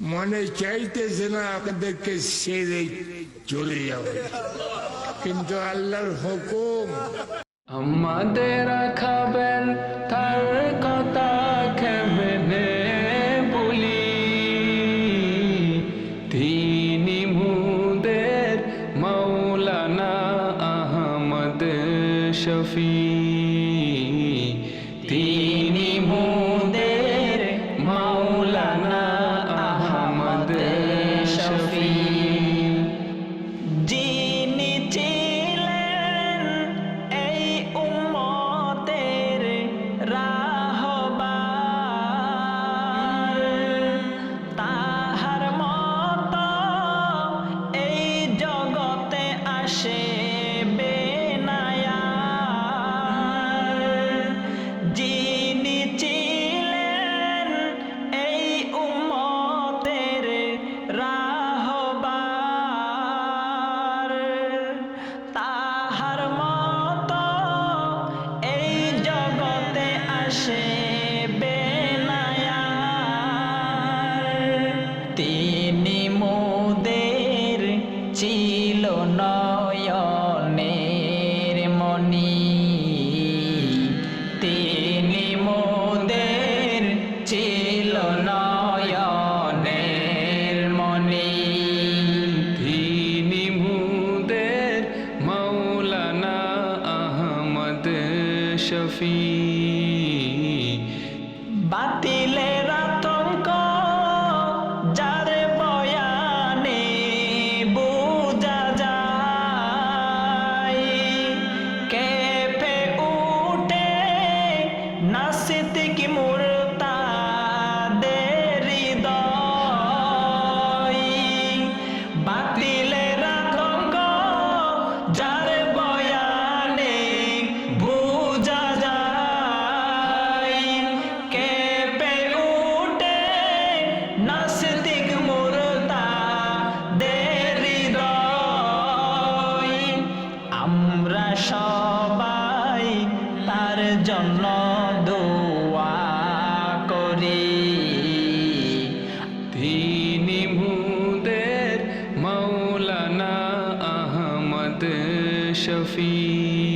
মনে চাইতেছে না আপনাদেরকে ছেড়ে চলে যাবে। কিন্তু আল্লাহর হুকুম। আমাদের খাবেন, তার কথা কেমনে বলি। তিনি মুদের মৌলানা আহমদ শফি। রাহবার তাহার মত এই জগতে আসে। আসে বেলায়ার। তিনি মোদের ছিল নয়নের শফি। বাতিলের আতঙ্ক জন্য দোয়া করি। তিনি মুদের মৌলানা আহমদ শফি।